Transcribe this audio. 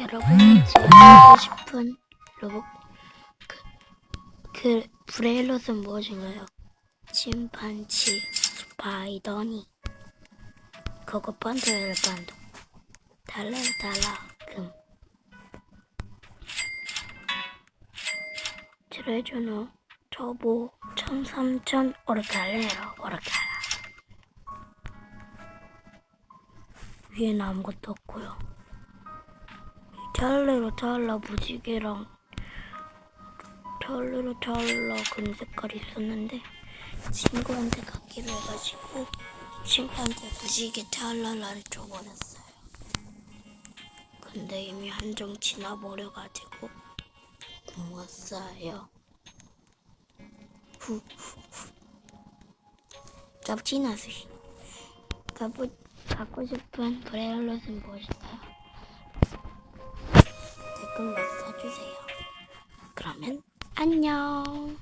여러분이 제가 하고 싶은 로봇 그, 그 브레일롯은 무엇인가요? 침판치 스파이더니. 그거 반도예요 반도. 달라요 달라. 금. 트레저노 저보 천삼천 오르갈레로 오르갈라. 위에는 아무것도 없고요 찰레로 찰라 무지개랑 찰레로 찰라 그런 색깔이 있었는데 친구한테 갖기로 해가지고 친구한테 무지개 찰랄라를 줘버렸어요. 근데 이미 한정 지나버려가지고 못 사요. 후후후. 잡지나시. 갖고 갖고 싶은 브레일롯은 무엇일까요? 그러면 안녕.